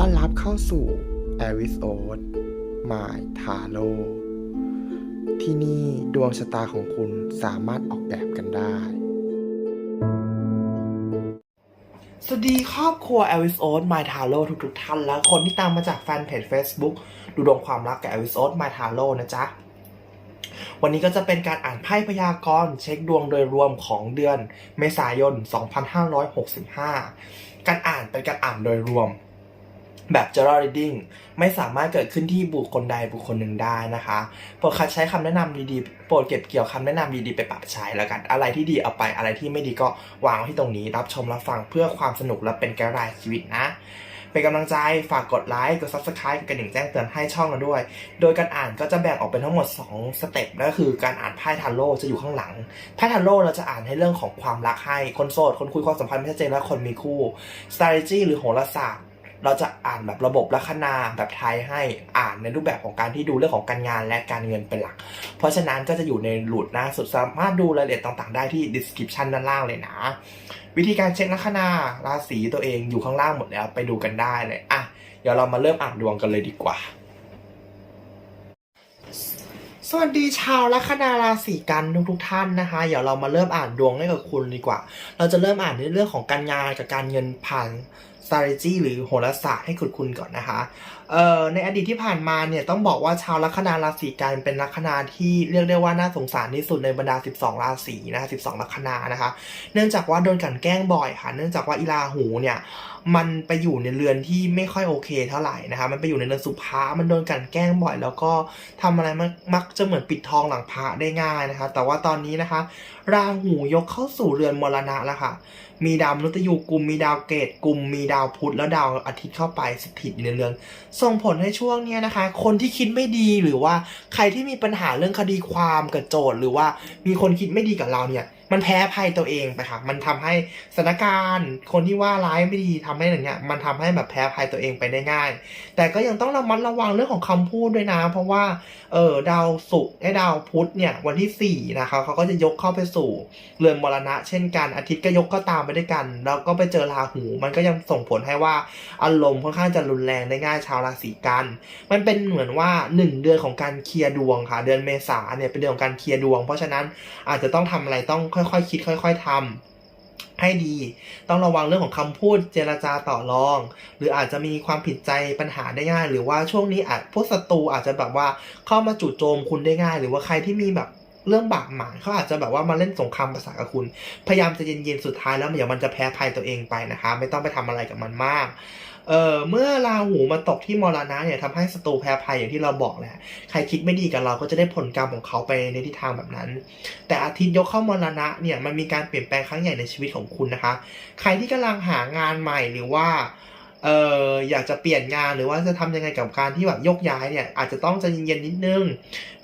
ต้อนรับเข้าสู่ a r i s o d My t a r o ที่นี่ดวงชะตาของคุณสามารถออกแบบกันได้ สวัสดีครอบครัว a l i c e o t My Tarot ทุกๆท่านและคนที่ตามมาจากแฟนเพจ Facebook ดูดวงความรักกับ a l i c e o t My Tarot นะจ๊ะ วันนี้ก็จะเป็นการอ่านไพ่พยากรณ์เช็คดวงโดยรวมของเดือนเมษายน 2565 การอ่านเป็นการอ่านโดยรวม แบบ general reading ไม่สามารถเกิดขึ้นที่บุคคลใดบุคคลหนึ่งได้นะคะโปรดคัดใช้คำแนะนำดีๆโปรดเก็บเกี่ยวคำแนะนำดีๆไปปรับใช้แล้วกัน อะไรที่ดีเอาไปอะไรที่ไม่ดีก็วางไว้ที่ตรงนี้ รับชมรับฟังเพื่อความสนุกและเป็นไกด์ไลน์ชีวิตนะ เป็นกำลังใจฝากกดไลค์กด subscribe กดกระดิ่งแจ้งเตือนให้ช่องเราด้วย โดยการอ่านก็จะแบ่งออกเป็นทั้งหมด 2 สเต็ปนั่นก็คือการอ่านไพ่ทาโร่จะอยู่ข้างหลังไพ่ทาโร่เราจะอ่านให้เรื่องของความรักให้คนโสดคนคุยความสัมพันธ์ไม่ชัดเจนและคนมีคู่ strategy หรือโหราศาสตร์ เราจะอ่านแบบระบบลัคนาแบบไทยให้อ่านในรูปแบบของการที่ดูเรื่องของการงานและการเงินเป็นหลัก เพราะฉะนั้นก็จะอยู่ในหลุดหน้าสุดสามารถดูรายละเอียดต่างๆ ได้ที่ description ด้านล่างเลยนะ วิธีการเช็คลัคนาราศีตัวเองอยู่ข้างล่างหมดแล้วไปดูกันได้เลยอะเดี๋ยวเรามาเริ่มอ่านดวงกันเลยดีกว่าสวัสดีชาวลัคนาราศีกันทุกๆท่านนะคะ เดี๋ยวเรามาเริ่มอ่านดวงให้กับคุณดีกว่า เราจะเริ่มอ่านในเรื่องของการงานกับการเงินผ่าน strategy หรือโหราศาสตร์ให้คุณคุณก่อนนะคะเอ่อในอดีตที่ผ่านมาเนี่ยต้องบอกว่าชาวลัคนาราศีกันเป็นลัคนาที่เรียกได้ว่าน่าสงสารที่สุดในบรรดา 12 ราศีนะคะ12 ลัคนานะคะ เนื่องจากว่าโดนกันแกล้งบ่อยค่ะ เนื่องจากว่าอีลาหูเนี่ยมันไปอยู่ในเรือนที่ไม่ค่อยโอเคเท่าไหร่นะคะ มันไปอยู่ในเรือนสุภามันโดนกันแกล้งบ่อย แล้วก็ทำอะไรมักมักจะเหมือนปิดทองหลังพระได้ง่ายนะคะ แต่ว่าตอนนี้นะคะ ราหูยกเข้าสู่เรือนมรณะแล้วค่ะ มีดาวมนุษย์ยูกลุ่มมีดาวเกตกลุ่มมีดาวพุธแล้วดาวอาทิตย์เข้าไปสถิตอยู่ในเรือนส่งผลให้ช่วงนี้นะคะ คนที่คิดไม่ดีหรือว่าใครที่มีปัญหาเรื่องคดีความกับโจทย์หรือว่ามีคนคิดไม่ดีกับเราเนี่ย มันแพ้ภัยตัวเองไปค่ะ มันทำให้สถานการณ์ คนที่ว่าร้ายไม่ดีทำให้อย่างเงี้ย มันทำให้แบบแพ้ภัยตัวเองไปได้ง่าย แต่ก็ยังต้องระมัดระวังเรื่องของคำพูดด้วยนะ เพราะว่า เออดาวศุกร์และดาวพุธเนี่ย วันที่สี่นะคะเขาก็จะยกเข้าไปสู่เรือนมรณะ เช่นกันอาทิตย์ก็ยกก็ตามไปด้วยกัน แล้วก็ไปเจอราหู มันก็ยังส่งผลให้ว่าอารมณ์ค่อนข้างจะรุนแรงได้ง่ายชาวราศีกัน มันเป็นเหมือนว่าหนึ่งเดือนของการเคลียร์ดวงค่ะ เดือนเมษาเนี่ยเป็นเดือนของการเคลียร์ดวง เพราะฉะนั้นอาจจะต้องทำอะไรต้องค่อยๆคิดค่อย ๆทำให้ดี ต้องระวังเรื่องของคำพูดเจรจาต่อรอง หรืออาจจะมีความผิดใจปัญหาได้ง่าย หรือว่าช่วงนี้อาจพวกศัตรูอาจจะแบบว่าเข้ามาจู่โจมคุณได้ง่าย หรือว่าใครที่มีแบบเรื่องบาดหมางเขาอาจจะแบบว่ามาเล่นสงครามภาษากับคุณ พยายามจะเย็นๆสุดท้ายแล้วเดี๋ยวมันจะแพ้ภัยตัวเองไปนะคะ ไม่ต้องไปทำอะไรกับมันมาก เอ่อเมื่อราหูมาตกที่มรณะเนี่ยทำให้ศัตรูแพ้ภัยอย่างที่เราบอกแหละใครคิดไม่ดีกับเราก็จะได้ผลกรรมของเขาไปในทิศทางแบบนั้น แต่อาทิตย์ยกเข้ามรณะเนี่ยมันมีการเปลี่ยนแปลงครั้งใหญ่ในชีวิตของคุณนะคะ ใครที่กำลังหางานใหม่หรือว่าเอออยากจะเปลี่ยนงานหรือว่าจะทำยังไงกับการที่แบบยกย้ายเนี่ยอาจจะต้องใจเย็นๆนิดนึง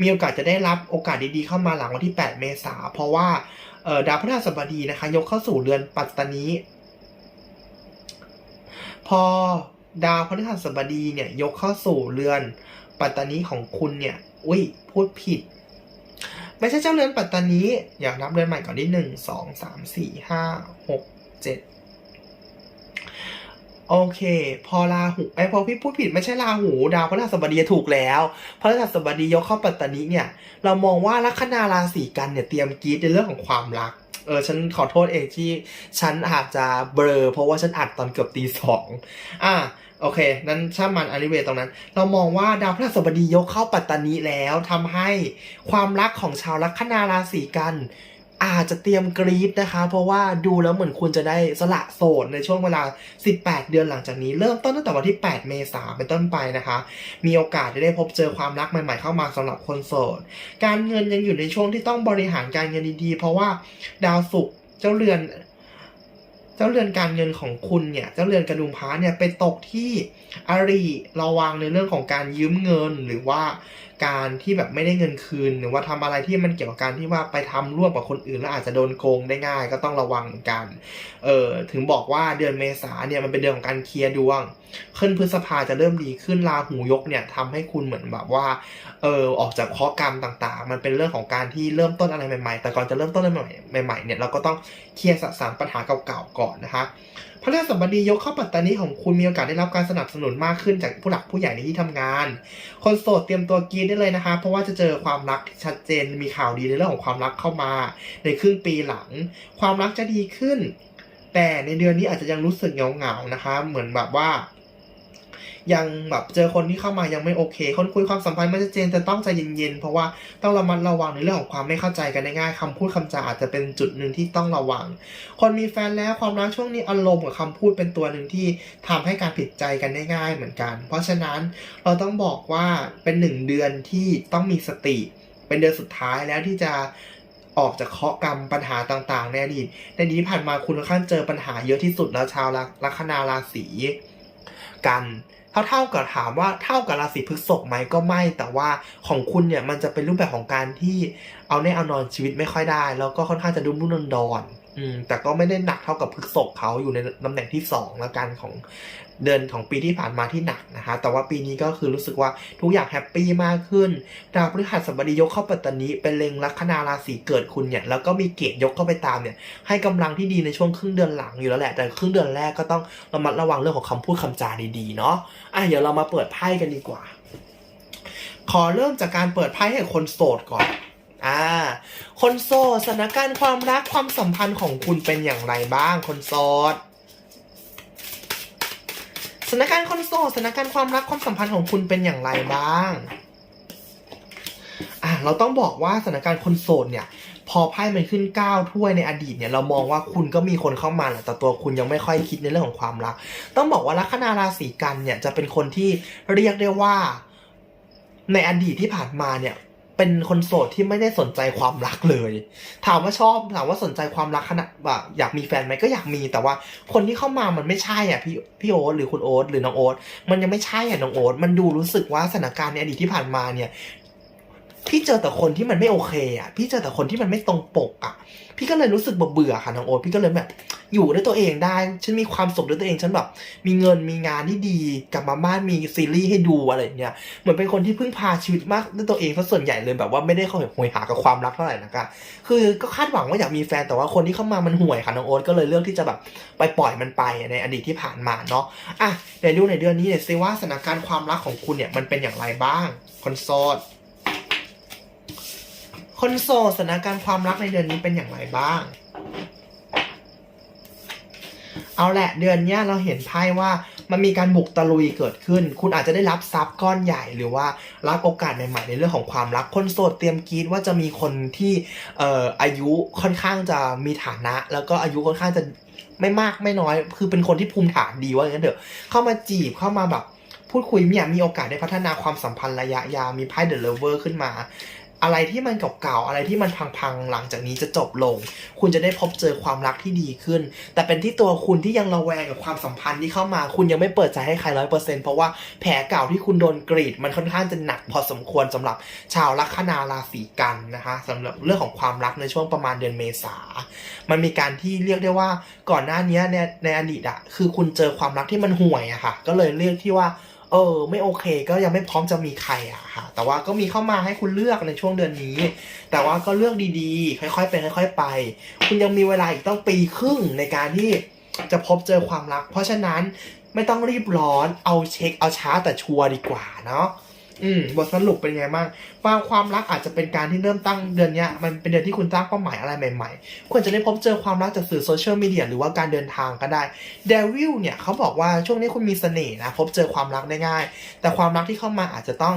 มีโอกาสจะได้รับโอกาสดีๆเข้ามาหลังวันที่ 8 เมษาเพราะว่าดาวพฤหัสบดีนะคะ ยกเข้าสู่เรือนปัตตานี พอดาวพฤหัสบดีเนี่ยยกเข้าสู่เรือนปัตตานีของคุณเนี่ยอุ้ยพูดผิด ไม่ใช่เจ้าเรือนปัตตานีอยากนับเรือนใหม่ก่อนที่หนึ่งสองสามสี่ห้าหกเจ็ดโอเค พอราหูไอพอพี่พูดผิดไม่ใช่ราหู ดาวพฤหัสบดีถูกแล้วพฤหัสบดียกเข้าปัตตานีเนี่ย เรามองว่าลัคนาราศีกันเนี่ยเตรียมกีดในเรื่องของความรัก เออฉันขอโทษเองที่ฉันอาจจะเบลอเพราะว่าฉันอัดตอนเกือบตีสองอะโอเค นั้นช่างมันอนิเวตรงนั้น เรามองว่าดาวพฤหัสบดียกเข้าปัตตานีแล้วทำให้ความรักของชาวลัคนาราศีกัน อาจจะเตรียมกรีดนะคะ เพราะว่าดูแล้วเหมือนคุณจะได้สละโสดในช่วงเวลา 18 เดือนหลังจากนี้ เริ่มต้นตั้งแต่วันที่ 8 เมษาเป็นต้นไปนะคะ มีโอกาสได้พบเจอความรักใหม่ๆเข้ามาสำหรับคนโสด การเงินยังอยู่ในช่วงที่ต้องบริหารการเงินดีๆ เพราะว่าดาวศุกร์เจ้าเรือน เจ้าเรือนการเงินของคุณเนี่ย เจ้าเรือนกระดุมพร้าเนี่ยไปตกที่อรีระวังในเรื่องของการยืมเงินหรือว่าการที่แบบไม่ได้เงินคืน หรือว่าทำอะไรที่มันเกี่ยวกับการที่ว่าไปทำร่วมกับคนอื่นแล้วอาจจะโดนโกงได้ง่าย ก็ต้องระวังเหมือนกัน เออถึงบอกว่าเดือนเมษาเนี่ยมันเป็นเดือนของการเคลียร์ดวง ขึ้นพฤษภาจะเริ่มดีขึ้นราหูยกเนี่ยทำให้คุณเหมือนแบบว่า เออออกจากข้อกรรมต่างๆ มันเป็นเรื่องของการที่เริ่มต้นอะไรใหม่ๆ แต่ก่อนจะเริ่มต้นอะไรใหม่ๆเนี่ยเราก็ต้องเคลียร์สะสางปัญหาเก่าๆก่อนนะคะ พระฤหัสบดียกเข้าปัตตานีของคุณมีโอกาสได้รับการสนับสนุนมากขึ้นจากผู้หลักผู้ใหญ่ในที่ทำงาน คนโสดเตรียมตัวกรีดได้เลยนะคะ เพราะว่าจะเจอความรักชัดเจนมีข่าวดีในเรื่องของความรักเข้ามา ในครึ่งปีหลัง ความรักจะดีขึ้น แต่ในเดือนนี้อาจจะยังรู้สึกเงาเหงาๆนะคะ เหมือนแบบว่า ยังแบบเจอคนที่เข้ามายังไม่โอเค คนคุยความสัมพันธ์ไม่ชัดเจนแต่ต้องใจเย็นๆ เพราะว่าต้องระมัดระวังในเรื่องของความไม่เข้าใจกันได้ง่ายคำพูดคำจาอาจจะเป็นจุดหนึ่งที่ต้องระวัง คนมีแฟนแล้วความรักช่วงนี้อารมณ์กับคำพูดเป็นตัวหนึ่งที่ทำให้การผิดใจกันได้ง่ายเหมือนกัน เพราะฉะนั้นเราต้องบอกว่าเป็นหนึ่งเดือนที่ต้องมีสติ เป็นเดือนสุดท้ายแล้วที่จะออกจากเคาะกรรมปัญหาต่างๆ ในอดีตในอดีตที่ผ่านมาคุณค่อนข้างเจอปัญหาเยอะที่สุดแล้วชาวลัคนาราศีกัน เท่าเท่ากับถามว่าเท่ากับราศีพฤษภไหมก็ไม่ แต่ว่าของคุณเนี่ยมันจะเป็นรูปแบบของการที่เอาแน่เอานอนชีวิตไม่ค่อยได้ แล้วก็ค่อนข้างจะดุมดุนดอนดอน มแต่ก็ไม่ได้หนักเท่ากับพฤษภเขาอยู่ในตำแหน่งที่สองแล้วกันของเดือนของปีที่ผ่านมาที่หนักนะคะ แต่ว่าปีนี้ก็คือรู้สึกว่าทุกอย่างแฮปปี้มากขึ้น ดาวพฤหัสบดียกเข้าปัตตานีเป็นเล็งลัคนาราศีเกิดคุณเนี่ย แล้วก็มีเกตยกเข้าไปตามเนี่ย ให้กำลังที่ดีในช่วงครึ่งเดือนหลังอยู่แล้วแหละ แต่ครึ่งเดือนแรกก็ต้องระมัดระวังเรื่องของคำพูดคำจาดีๆเนาะ อะเดี๋ยวเรามาเปิดไพ่กันดีกว่า ขอเริ่มจากการเปิดไพ่ให้คนโสดก่อน อ่า คนโสดสถานการณ์ความรักความสัมพันธ์ของคุณเป็นอย่างไรบ้าง คนโสดสถานการณ์คนโสดสถานการณ์ความรักความสัมพันธ์ของคุณเป็นอย่างไรบ้างอะเราต้องบอกว่าสถานการณ์คนโสดเนี่ยพอไพ่มันขึ้นเก้าถ้วยในอดีตเนี่ยเรามองว่าคุณก็มีคนเข้ามาแหละแต่ตัวคุณยังไม่ค่อยคิดในเรื่องของความรัก ต้องบอกว่าลัคนาราศีกันเนี่ยจะเป็นคนที่เรียกได้ว่า ในอดีตที่ผ่านมาเนี่ย เป็นคนโสดที่ไม่ได้สนใจความรักเลย ถามว่าชอบถามว่าสนใจความรักขนาดแบบอยากมีแฟนไหมก็อยากมีแต่ว่าคนที่เข้ามามันไม่ใช่อะพี่พี่โอ๊ตหรือคุณโอ๊ตหรือน้องโอ๊ตมันยังไม่ใช่อะน้องโอ๊ตมันดูรู้สึกว่าสถานการณ์ในอดีตที่ผ่านมาเนี่ย พี่เจอแต่คนที่มันไม่โอเคอะ พี่เจอแต่คนที่มันไม่ตรงปกอะ พี่ก็เลยรู้สึกเบื่อค่ะน้องโอ๊ตพี่ก็เลยแบบ อยู่ด้วยตัวเองได้ ฉันมีความสุขด้วยตัวเองฉันแบบมีเงินมีงานที่ดีกลับมาบ้านมีซีรีส์ให้ดูอะไรเงี้ยเหมือนเป็นคนที่พึ่งพาชีวิตมากด้วยตัวเองซะส่วนใหญ่เลยแบบว่าไม่ได้เข้าหวยหากับความรักเท่าไหร่นะคะคือก็คาดหวังว่าอยากมีแฟนแต่ว่าคนที่เข้ามามันห่วยค่ะน้องโอ๊ตก็เลยเลือกที่จะแบบไปปล่อยมันไปในอดีตที่ผ่านมาเนาะอะเดี๋ยวดูในเดือนนี้เนี่ยซิว่าสถานการณ์ความรักของคุณเนี่ยมันเป็นอย่างไรบ้างคนโสด คนโสดสถานการณ์ความรักในเดือนนี้เป็นอย่างไรบ้าง เอาแหละเดือนนี้เราเห็นไพ่ว่ามันมีการบุกตะลุยเกิดขึ้น คุณอาจจะได้รับทรัพย์ก้อนใหญ่ หรือว่ารับโอกาสใหม่ๆในเรื่องของความรัก คนโสดเตรียมกีดว่าจะมีคนที่เอ่ออายุค่อนข้างจะมีฐานะ แล้วก็อายุค่อนข้างจะไม่มากไม่น้อย คือเป็นคนที่ภูมิฐานดีว่าอย่างนั้นเถอะ เข้ามาจีบเข้ามาแบบพูดคุยเนี่ยมีโอกาสได้พัฒนาความสัมพันธ์ระยะยาวมีไพ่เดอะเลเวอร์ขึ้นมา อะไรที่มันเก่าๆ อะไรที่มันพังๆ หลังจากนี้จะจบลง คุณจะได้พบเจอความรักที่ดีขึ้น แต่เป็นที่ตัวคุณที่ยังระแวงกับความสัมพันธ์ที่เข้ามา คุณยังไม่เปิดใจให้ใครร้อยเปอร์เซ็นต์เพราะว่าแผลเก่าที่คุณโดนกรีด มันค่อนข้างจะหนักพอสมควรสำหรับชาวลัคนาราศีกันนะคะสำหรับเรื่องของความรักในช่วงประมาณเดือนเมษา มันมีการที่เรียกได้ว่าก่อนหน้านี้ในในอดีตอะคือคุณเจอความรักที่มันห่วยอะค่ะ ก็เลยเรียกที่ว่า เออไม่โอเคก็ยังไม่พร้อมจะมีใครอะค่ะ แต่ว่าก็มีเข้ามาให้คุณเลือกในช่วงเดือนนี้ แต่ว่าก็เลือกดีๆ ค่อยๆเป็นค่อย ๆ ไป คุณยังมีเวลาอีกต้องปีครึ่งในการที่จะพบเจอความรัก เพราะฉะนั้นไม่ต้องรีบร้อนเอาเช็คเอาช้าแต่ชัวร์ดีกว่าเนาะ อืมบทสรุปเป็นไงบ้างบางความรักอาจจะเป็นการที่เริ่มตั้งเดือนเนี้ยมันเป็นเดือนที่คุณตั้งเป้าหมายอะไรใหม่ๆควรจะได้พบเจอความรักจากสื่อโซเชียลมีเดียหรือว่าการเดินทางก็ได้เดวิลเนี่ยเขาบอกว่าช่วงนี้คุณมีเสน่ห์นะพบเจอความรักได้ง่าย แต่ความรักที่เข้ามาอาจจะต้อง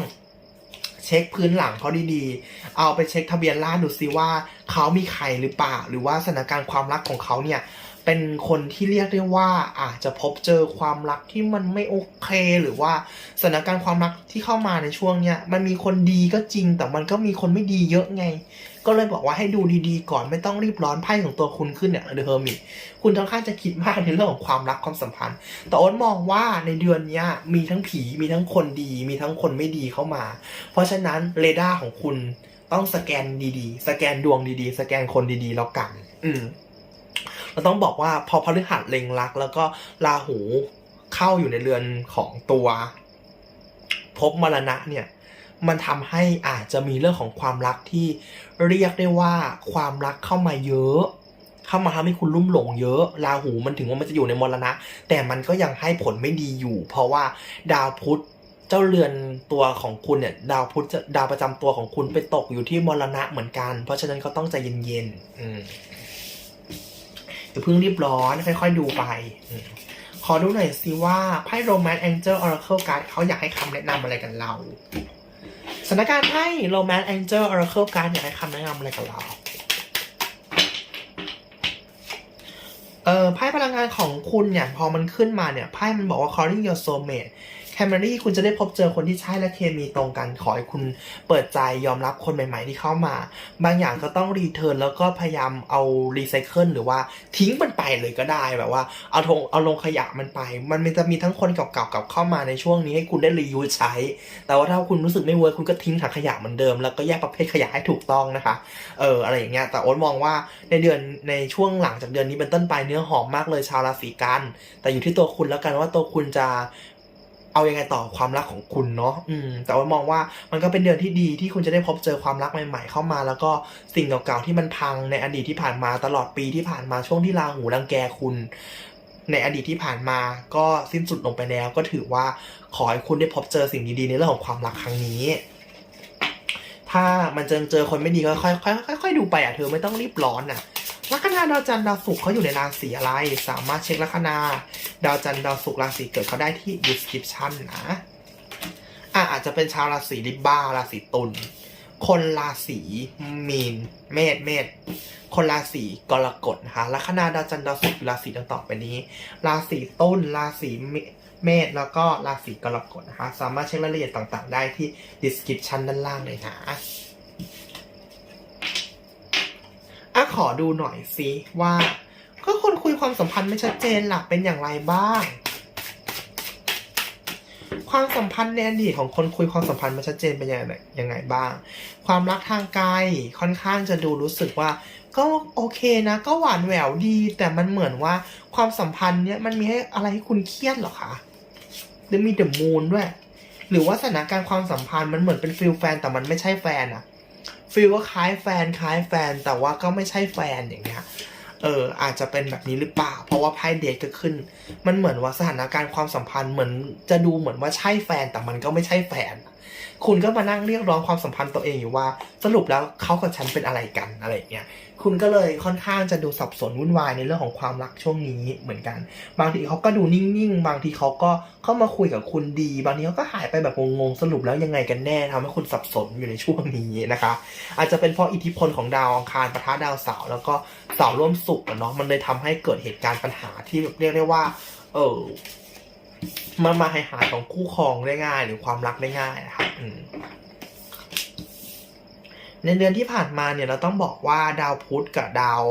เช็คพื้นหลังเขาดีๆ เอาไปเช็คทะเบียนราษดูซิว่าเขามีใครหรือเปล่า หรือว่าสถานการณ์ความรักของเขาเนี่ย เป็นคนที่เรียกได้ว่าอาจจะพบเจอความรักที่มันไม่โอเค หรือว่าสถานการณ์ความรักที่เข้ามาในช่วงเนี้ยมันมีคนดีก็จริง แต่มันก็มีคนไม่ดีเยอะไง ก็เลยบอกว่าให้ดูดีๆ ก่อนไม่ต้องรีบร้อนไพ่ของตัวคุณขึ้นเนี่ยเดอะเฮอร์มิตคุณค่อนข้างจะคิดมากในเรื่องของความรักความสัมพันธ์ แต่อ๊ตมองว่าในเดือนนี้มีทั้งผีมีทั้งคนดี มีทั้งคนไม่ดีเข้ามา เพราะฉะนั้นเรดาร์ของคุณต้องสแกนดีๆ สแกนดวงดีๆ สแกนคนดีๆแล้วกัน อืม เราต้องบอกว่าพอพฤหัสเล็งรัก แล้วก็ราหูเข้าอยู่ในเรือนของตัวภพมรณะเนี่ยมันทำให้อาจจะมีเรื่องของความรักที่เรียกได้ว่าความรักเข้ามาเยอะ เข้ามาทำให้คุณลุ่มหลงเยอะราหูมันถึงว่ามันจะอยู่ในมรณะ แต่มันก็ยังให้ผลไม่ดีอยู่ เพราะว่าดาวพุธเจ้าเรือนตัวของคุณเนี่ยดาวพุธจะดาวประจำตัวของคุณไปตกอยู่ที่มรณะเหมือนกัน เพราะฉะนั้นก็ต้องใจเย็นๆ อย่าเพิ่งรีบร้อน ค่อยๆดูไป ขอดูหน่อยสิว่าไพ่ Romance Angel Oracle Card เขาอยากให้คำแนะนำอะไรกับเราสถานการณ์ไพ่ Romance Angel Oracle Card อยากให้คำแนะนำอะไรกับเราเออไพ่พลังงานของคุณเนี่ยพอมันขึ้นมาเนี่ยไพ่มันบอกว่า calling your soulmate แคมเมรี่คุณจะได้พบเจอคนที่ใช่และเคมีตรงกัน ขอให้คุณเปิดใจยอมรับคนใหม่ ๆ ที่เข้ามา บางอย่างก็ต้องรีเทิร์นแล้วก็พยายามเอารีไซเคิลหรือว่าทิ้งมันไปเลยก็ได้แบบว่าเอาทงเอาลงขยะมันไป มันจะมีทั้งคนเก่าๆกับเข้ามาในช่วงนี้ให้คุณได้รียูใช้ แต่ว่าถ้าคุณรู้สึกไม่เวิร์คคุณก็ทิ้งถังขยะเหมือนเดิม แล้วก็แยกประเภทขยะให้ถูกต้องนะคะ เอออะไรอย่างเงี้ย แต่โอ๊ตมองว่าในเดือนในช่วงหลังจากเดือนนี้เป็นต้นไปเนื้อหอมมากเลยชาวราศีกัน แต่อยู่ที่ตัวคุณแล้วกันว่าตัวคุณจะ เอายังไงต่อความรักของคุณเนาะอืม แต่ว่ามองว่ามันก็เป็นเดือนที่ดีที่คุณจะได้พบเจอความรักใหม่ ๆ เข้ามา แล้วก็สิ่งเก่าๆที่มันพังในอดีตที่ผ่านมาตลอดปีที่ผ่านมาช่วงที่ราหูรังแกคุณ ในอดีตที่ผ่านมาก็สิ้นสุดลงไปแล้ว ก็ถือว่าขอให้คุณได้พบเจอสิ่งดีๆในเรื่องของความรักครั้งนี้ถ้ามันเจอเจอคนไม่ดีก็ค่อยค่อยค่อยๆดูไปอะเธอไม่ต้องรีบร้อนอะ ลัคนาดาวจันทร์ดาวศุกร์เขาอยู่ในราศีอะไร สามารถเช็คลัคนา ดาวจันทร์ดาวศุกร์ราศีเกิดเขาได้ที่ description นะอะอาจจะเป็นชาวราศีลิบบ้าราศีตุลคนราศีมีน เมษเมษคนราศีกรกฎนะคะลัคนาดาวจันทร์ดาวศุกร์ราศีดังต่อไปนี้ ราศีตุลราศีเมษแล้วก็ราศีกรกฎนะคะ สามารถเช็ครายละเอียดต่างๆ ได้ที่ description ด้านล่างเลยนะ อะขอดูหน่อยสิว่า ก็คนคุยความสัมพันธ์ไม่ชัดเจนหลักเป็นอย่างไรบ้าง ความสัมพันธ์ในอดีตของคนคุยความสัมพันธ์ไม่ชัดเจนเป็นยังไงยังไงบ้าง ความรักทางไกลค่อนข้างจะดูรู้สึกว่า ก็โอเคนะ ก็หวานแหววดี แต่มันเหมือนว่าความสัมพันธ์เนี้ยมันมีให้อะไรให้คุณเครียดหรอคะหรือมีเดอะมูนด้วย หรือว่าสถานการณ์ความสัมพันธ์มันเหมือนเป็นฟิลแฟนแต่มันไม่ใช่แฟนอะ ฟีลก็คล้ายแฟนคล้ายแฟนแต่ว่าก็ไม่ใช่แฟนอย่างเงี้ยเอออาจจะเป็นแบบนี้หรือเปล่า เพราะว่าไพ่เดทก็ขึ้น มันเหมือนว่าสถานการณ์ความสัมพันธ์เหมือนจะดูเหมือนว่าใช่แฟนแต่มันก็ไม่ใช่แฟน คุณก็มานั่งเรียกร้องความสัมพันธ์ตัวเองอยู่ว่า สรุปแล้วเขากับฉันเป็นอะไรกันอะไรเงี้ยคุณก็เลยค่อนข้างจะดูสับสนวุ่นวายในเรื่องของความรักช่วงนี้เหมือนกัน บางทีเขาก็ดูนิ่งๆ บางทีเขาก็เข้ามาคุยกับคุณดี บางทีเขาก็หายไปแบบงงๆสรุปแล้วยังไงกันแน่ทำให้คุณสับสนอยู่ในช่วงนี้นะคะ อาจจะเป็นเพราะอิทธิพลของดาวอังคารประทะดาวเสาร์แล้วก็เสาร่วมสุกเนาะมันเลยทำให้เกิดเหตุการณ์ปัญหาที่เรียกได้ว่า เออ มามาให้หายของคู่ครองได้ง่าย หรือความรักได้ง่ายนะครับในเดือนที่ผ่านมาเนี่ยเราต้องบอกว่าดาวพุธกับดาว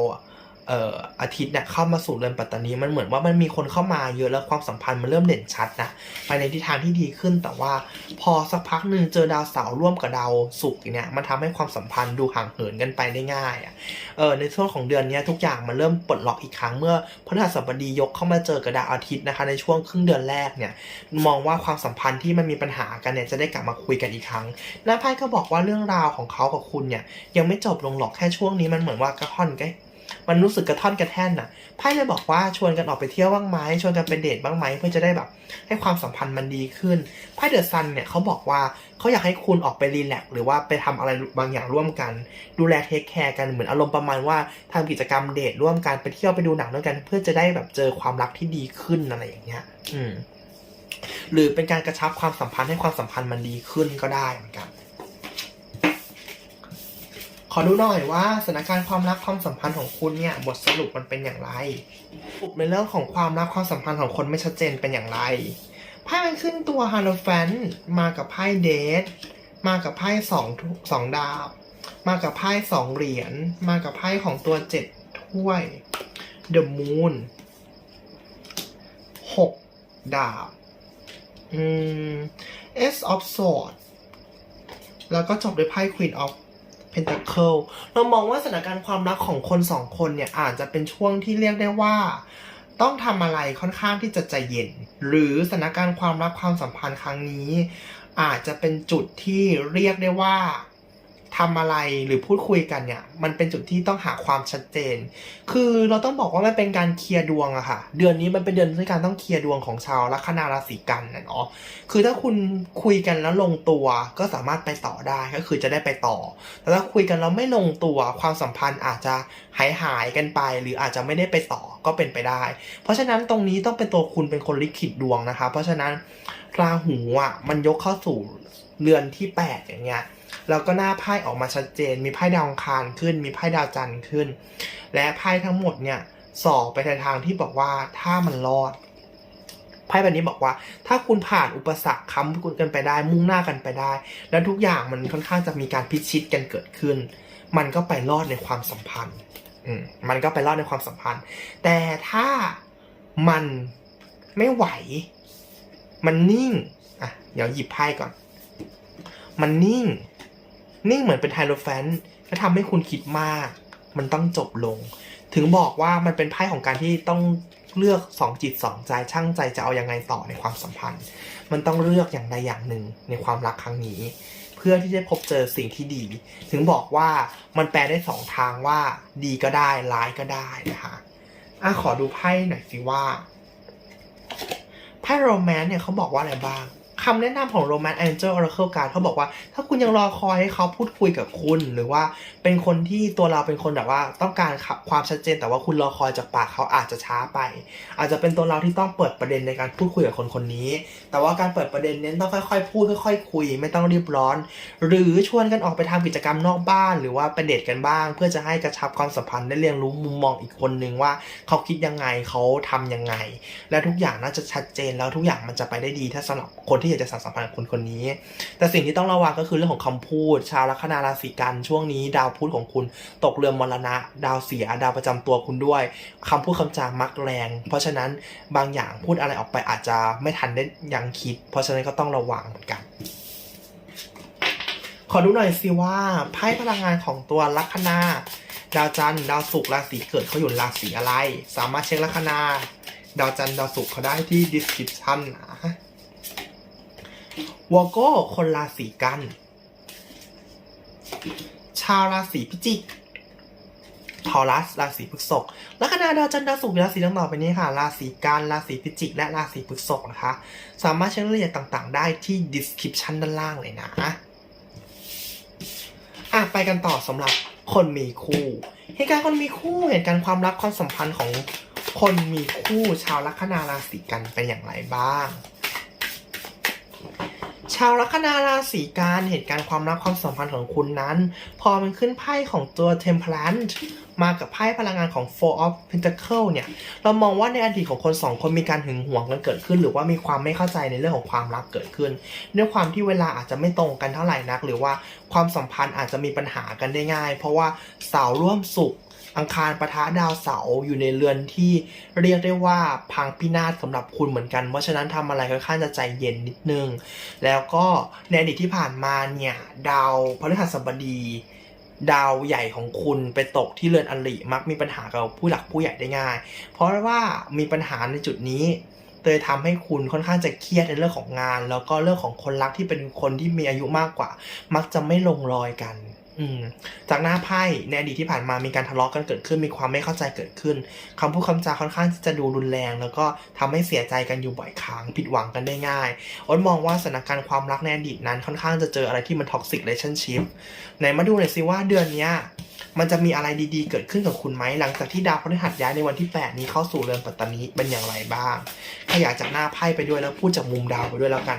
อ่ออาทิตย์เนี่ยเข้ามาสู่เรือนปัตตานีมันเหมือนว่ามันมีคนเข้ามาเยอะแล้วความสัมพันธ์มันเริ่มเด่นชัดนะไปในทิศทางที่ดีขึ้นแต่ว่าพอสักพักหนึ่งเจอดาวเสาร์ร่วมกับดาวศุกร์เนี่ยมันทำให้ความสัมพันธ์ดูห่างเหินกันไปได้ง่ายอะเออในช่วงของเดือนนี้ทุกอย่างมันเริ่มปลดล็อกอีกครั้งเมื่อพฤหัสบดียกเข้ามาเจอกับดาวอาทิตย์นะคะในช่วงครึ่งเดือนแรกเนี่ยมองว่าความสัมพันธ์ที่มันมีปัญหากันเนี่ยจะได้กลับมาคุยกันอีกครั้งหน้าไพ่ก็บอกว่าเรื่องราวของเขากับคุณเนี่ยยังไม่จบลงหรอกแค่ช่วงนี้มันเหมือนว่ากระท่อนแก มันรู้สึกกระท่อนกระแท่นน่ะไพ่เลยบอกว่าชวนกันออกไปเที่ยวบ้างไหมชวนกันไปเดทบ้างไหมเพื่อจะได้แบบ ให้ความสัมพันธ์มันดีขึ้นไพ่เดอะซันเนี่ยเขาบอกว่าเขาอยากให้คุณออกไปรีแลกซ์หรือว่าไปทำอะไรบางอย่างร่วมกัน ดูแลเทคแคร์กันเหมือนอารมณ์ประมาณว่าทำกิจกรรมเดทร่วมกันไปเที่ยวไปดูหนังด้วยกัน เพื่อจะได้แบบเจอความรักที่ดีขึ้นอะไรอย่างเงี้ย อืมหรือเป็นการกระชับความสัมพันธ์ให้ความสัมพันธ์มันดีขึ้นก็ได้เหมือนกัน ขอดูหน่อยว่าสถานการณ์ความรักความสัมพันธ์ของคุณเนี่ยบทสรุปมันเป็นอย่างไรสรุปในเรื่องของความรักความสัมพันธ์ของคนไม่ชัดเจนเป็นอย่างไรไพ่มันขึ้นตัวฮาร์โลแฟนมากับไพ่เดทมากับไพ่สองสองดาบ มากับไพ่สองเหรียญมากับไพ่ของตัวเจ็ดถ้วย The Moon หกดาบอืม S of Swords แล้วก็จบด้วยไพ่ Queen of Pentacle เรามองว่าสถานการณ์ความรักของคนสองคนเนี่ยอาจจะเป็นช่วงที่เรียกได้ว่า ต้องทำอะไรค่อนข้างที่จะใจเย็น หรือสถานการณ์ความรักความสัมพันธ์ครั้งนี้ อาจจะเป็นจุดที่เรียกได้ว่า ทำอะไรหรือพูดคุยกันเนี่ย มันเป็นจุดที่ต้องหาความชัดเจน คือเราต้องบอกว่ามันเป็นการเคลียร์ดวงอะค่ะ เดือนนี้มันเป็นเดือนที่การต้องเคลียร์ดวงของชาวลัคนาราศีกันนะเนาะคือถ้าคุณคุยกันแล้วลงตัวก็สามารถไปต่อได้ก็คือจะได้ไปต่อ แต่ถ้าคุยกันแล้วไม่ลงตัวความสัมพันธ์อาจจะหายหายกันไป หรืออาจจะไม่ได้ไปต่อก็เป็นไปได้ เพราะฉะนั้นตรงนี้ต้องเป็นตัวคุณเป็นคนลิขิตดวงนะคะ เพราะฉะนั้นราหูอะมันยกเข้าสู่เรือนที่แปดอย่างเงี้ย แล้วก็หน้าไพ่ออกมาชัดเจน มีไพ่ดาวอังคารขึ้น มีไพ่ดาวจันทร์ขึ้น และไพ่ทั้งหมดเนี่ยสอบไปในทางที่บอกว่าถ้ามันรอดไพ่ใบนี้บอกว่า ถ้าคุณผ่านอุปสรรคค้ำคุณกันไปได้ มุ่งหน้ากันไปได้ แล้วทุกอย่างมันค่อนข้างจะมีการพิชิตกันเกิดขึ้น มันก็ไปรอดในความสัมพันธ์อืมมันก็ไปรอดในความสัมพันธ์ แต่ถ้ามันไม่ไหว มันนิ่ง อะ เดี๋ยวหยิบไพ่ก่อน มันนิ่ง นิ่เหมือนเป็นไฮโรแฟนต์และทำให้คุณคิดมาก มันต้องจบลง ถึงบอกว่ามันเป็นไพ่ของการที่ต้องเลือกสองจิตสองใจช่างใจจะเอายังไงต่อในความสัมพันธ์ มันต้องเลือกอย่างใดอย่างหนึ่งในความรักครั้งนี้ เพื่อที่จะพบเจอสิ่งที่ดี ถึงบอกว่ามันแปลได้สองทางว่าดีก็ได้ร้ายก็ได้นะคะอะขอดูไพ่หน่อยสิว่าไพ่โรแมนต์เนี่ยเขาบอกว่าอะไรบ้าง คำแนะนำของ Romance Angel Oracle Card เขาบอกว่า ถ้าคุณยังรอคอยให้เขาพูดคุยกับคุณ หรือว่าเป็นคนที่ตัวเราเป็นคนแบบว่าต้องการความชัดเจน แต่ว่าคุณรอคอยจากปากเขาอาจจะช้าไป อาจจะเป็นตัวเราที่ต้องเปิดประเด็นในการพูดคุยกับคนคนนี้ แต่ว่าการเปิดประเด็นเน้นต้องค่อยๆ พูดค่อยๆ คุย ไม่ต้องรีบร้อน หรือชวนกันออกไปทำกิจกรรมนอกบ้าน หรือว่าไปเดทกันบ้าง เพื่อจะให้กระชับความสัมพันธ์ได้เรียนรู้มุมมองอีกคนนึงว่า เขาคิดยังไงเขาทำยังไง และทุกอย่างน่าจะชัดเจนแล้วทุกอย่างมันจะไปได้ดีถ้าสำหรับคนที่อยากจะสานสัมพันธ์กับคนคนนี้ แต่สิ่งที่ต้องระวังก็คือเรื่องของคำพูด ชาวลัคนาราศีกันช่วงนี้ ดาวพุธของคุณตกเรือมรณะ ดาวเสียดาวประจำตัวคุณด้วยคำพูดคำจามักแรง เพราะฉะนั้นบางอย่างพูดอะไรออกไปอาจจะไม่ทันได้ยังคิด เพราะฉะนั้นก็ต้องระวังเหมือนกันขอดูหน่อยสิว่าไพ่พลังงานของตัวลัคนาดาวจันทร์ดาวศุกร์ราศีเกิดเขาอยู่ราศีอะไร สามารถเช็คลัคนา ดาวจันทร์ดาวศุกร์เขาได้ที่ description นะ วอโก้คนราศีกัน ชาวราศีพิจิกทอรัสราศีพฤษภลัคนาดาวจันทร์ดาวศุกร์ราศีดังต่อไปนี้ค่ะ ราศีกันราศีพิจิก และราศีพฤษภนะคะ สามารถเช็ครายละเอียดต่างๆ ได้ที่ description ด้านล่างเลยนะอะไปกันต่อสำหรับคนมีคู่ เหตุการณ์คนมีคู่เหตุการณ์ความรักความสัมพันธ์ของคนมีคู่ชาวลัคนาราศีกันเป็นอย่างไรบ้าง ชาวลัคนาราศีกันเหตุการณ์ความรักความสัมพันธ์ของคุณนั้น พอมันขึ้นไพ่ของตัว Temperance มากับไพ่พลังงานของ Four of Pentacle เนี่ย เรามองว่าในอดีตของคนสองคนมีการหึงหวงกันเกิดขึ้น หรือว่ามีความไม่เข้าใจในเรื่องของความรักเกิดขึ้นด้วยความที่เวลาอาจจะไม่ตรงกันเท่าไหร่นัก หรือว่าความสัมพันธ์อาจจะมีปัญหากันได้ง่าย เพราะว่าสาวร่วมสุข อังคารปะทะดาวเสาร์อยู่ในเรือนที่เรียกได้ว่าพังพินาศสำหรับคุณเหมือนกัน เพราะฉะนั้นทำอะไรค่อนข้างจะใจเย็นนิดนึง แล้วก็ในอดีตที่ผ่านมาเนี่ย ดาวพฤหัสบดี ดาวใหญ่ของคุณไปตกที่เรือนอริมักมีปัญหากับผู้หลักผู้ใหญ่ได้ง่าย เพราะว่ามีปัญหาในจุดนี้เลยทำให้คุณค่อนข้างจะเครียดในเรื่องของงาน แล้วก็เรื่องของคนรักที่เป็นคนที่มีอายุมากกว่า มักจะไม่ลงรอยกัน จากหน้าไพ่ในอดีตที่ผ่านมามีการทะเลาะกันเกิดขึ้น มีความไม่เข้าใจเกิดขึ้นคำพูดคำจาค่อนข้างที่จะดูรุนแรง แล้วก็ทำให้เสียใจกันอยู่บ่อยครั้งผิดหวังกันได้ง่ายอ้นมองว่าสถานการณ์ความรักในอดีตนั้นค่อนข้างจะเจออะไรที่มันท็อกซิกเ a t ชั่นชิพไหนมาดูหน่อยสิว่าเดือนเนี้ยมันจะมีอะไรดีๆ เกิดขึ้นกับคุณไหมหลังจากที่ดาวพฤหัสย้ายในวันที่ 8 นี้เข้าสู่เรือนปัตตานีเป็นอย่างไรบ้างขยายจากหน้าไพ่ไปด้วยแล้วพูดจากมุมดาวไปด้วยแล้วกัน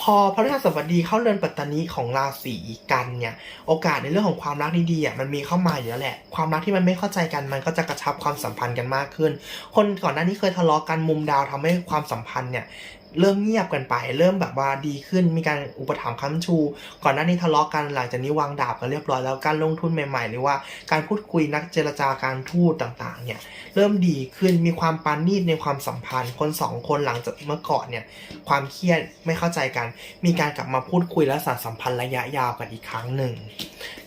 พอพระฤหัสบดีเข้าเรือนปัตตานีของราศีกันเนี่ย โอกาสในเรื่องของความรักดีๆอะมันมีเข้ามาอยู่แล้วแหละ ความรักที่มันไม่เข้าใจกันมันก็จะกระชับความสัมพันธ์กันมากขึ้น คนก่อนหน้านี้เคยทะเลาะกันมุมดาวทำให้ความสัมพันธ์เนี่ย เริ่มเงียบกันไป เริ่มแบบว่าดีขึ้นมีการอุปถัมภ์ค้ำชู ก่อนหน้านี้ทะเลาะกันหลังจากนี้วางดาบกันเรียบร้อยแล้วการลงทุนใหม่ๆ หรือว่าการพูดคุยนักเจรจาการทูตต่างๆเนี่ยเริ่มดีขึ้นมีความปานนีดในความสัมพันธ์คนสองคนหลังจากเมื่อก่อนเนี่ยความเครียดไม่เข้าใจกัน มีการกลับมาพูดคุยและสานสัมพันธ์ระยะยาวกันอีกครั้งหนึ่ง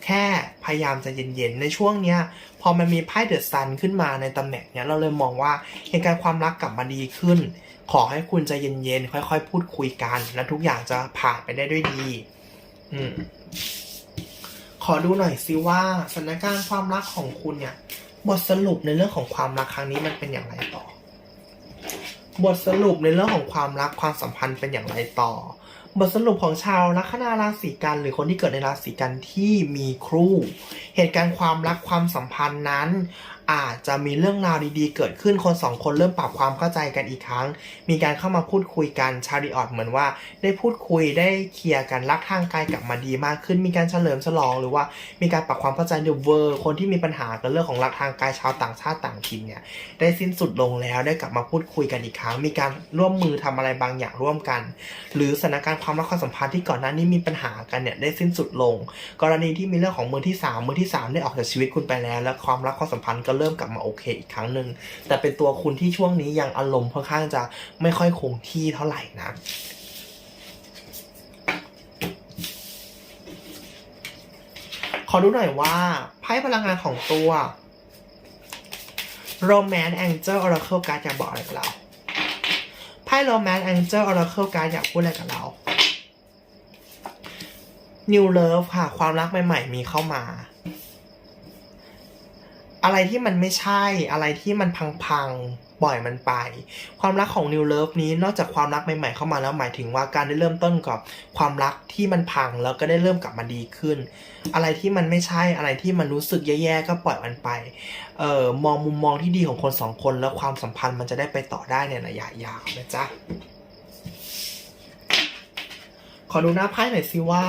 แค่พยายามจะเย็นๆในช่วงเนี้ยพอมันมีไพ่เดอะซันขึ้นมาในตำแหน่งเนี้ยเราเลยมองว่าเหตุการณ์ความรักกลับมาดีขึ้น ขอให้คุณใจเย็นๆ ค่อยๆ พูดคุยกัน แล้วทุกอย่างจะผ่านไปได้ด้วยดี อืมขอดูหน่อยสิว่าสถานการณ์ความรักของคุณเนี่ย บทสรุปในเรื่องของความรักครั้งนี้มันเป็นอย่างไรต่อ บทสรุปในเรื่องของความรักความสัมพันธ์เป็นอย่างไรต่อ บทสรุปของชาวลัคนาราศีกัน หรือคนที่เกิดในราศีกันที่มีครู เหตุการณ์ความรักความสัมพันธ์นั้น อาจจะมีเรื่องราวดีๆ เกิดขึ้นคนสองคนเริ่มปรับความเข้าใจกันอีกครั้ง มีการเข้ามาพูดคุยกันชาริออตเหมือนว่า ได้พูดคุยได้เคลียร์กันรักทางกายกลับมาดีมากขึ้น มีการเฉลิมฉลอง หรือว่ามีการปรับความเข้าใจเดอะเวอร์คนที่มีปัญหากับเรื่องของรักทางกายชาวต่างชาติต่างถิ่นเนี่ยได้สิ้นสุดลงแล้วได้กลับมาพูดคุยกันอีกครั้ง มีการร่วมมือทำอะไรบางอย่างร่วมกัน หรือสถานการณ์ความรักความสัมพันธ์ที่ก่อนหน้านี้มีปัญหากันเนี่ยได้สิ้นสุดลง กรณีที่มีเรื่องของมือที่สามมือที่สามได้ออกจากชีวิตคุณไปแล้ว และความรักความสัมพันธ์ก็เริ่มกลับมาโอเคอีกครั้งหนึ่งแต่เป็นตัวคุณที่ช่วงนี้ยังอารมณ์ค่อนข้างจะไม่ค่อยคงที่เท่าไหร่นะขอดูหน่อยว่าไพ่พลังงานของตัว Romance Angel Oracle Card อยากบอกอะไรกับเราไพ่ Romance Angel Oracle Card อยากพูดอะไรกับเรา New Love ค่ะ ความรักใหม่ ๆ มีเข้ามา อะไรที่มันไม่ใช่อะไรที่มันพังๆปล่อยมันไป ความรักของ New Love นี้นอกจากความรักใหม่ๆเข้ามาแล้วหมายถึงว่าการได้เริ่มต้นกับความรักที่มันพังแล้วก็ได้เริ่มกลับมาดีขึ้น อะไรที่มันไม่ใช่อะไรที่มันรู้สึกแย่ๆก็ปล่อยมันไปเอ่อมองมุมมองที่ดีของคนสองคนแล้วความสัมพันธ์มันจะได้ไปต่อได้ในระยะยาวนะจ๊ะขอดูหน้าไพ่หน่อยสิว่า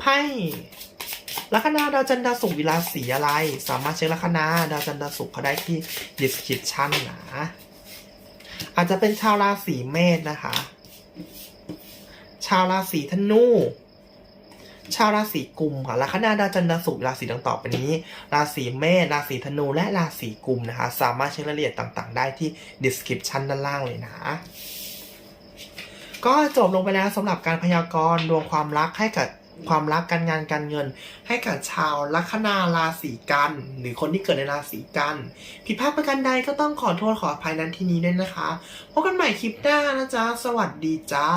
ไพ่ ลัคนาดาวจันทร์ดาวศุกร์วิลาสีอะไร สามารถเช็คลัคนาดาวจันทร์ดาวศุกร์เขาได้ที่ description นะ อาจจะเป็นชาวราศีเมษนะคะ ชาวราศีธนู ชาวราศีกุมค่ะลัคนาดาวจันทร์ดาวศุกร์ราศีดังต่อไปนี้ ราศีเมษราศีธนูและราศีกุมนะคะ สามารถเช็ครายละเอียดต่างๆ ได้ที่ description ด้านล่างเลยนะก็จบลงไปแล้วสำหรับการพยากรณ์ดวงความรักให้กับ ความรักการงานการเงิน ให้กับชาวลัคนาราศีกัน หรือคนที่เกิดในราศีกันผิดพลาดประการใดก็ต้องขอโทษขออภัยนั้นที่นี้ด้วยนะคะพบกันใหม่คลิปหน้านะจ๊ะ สวัสดีจ้า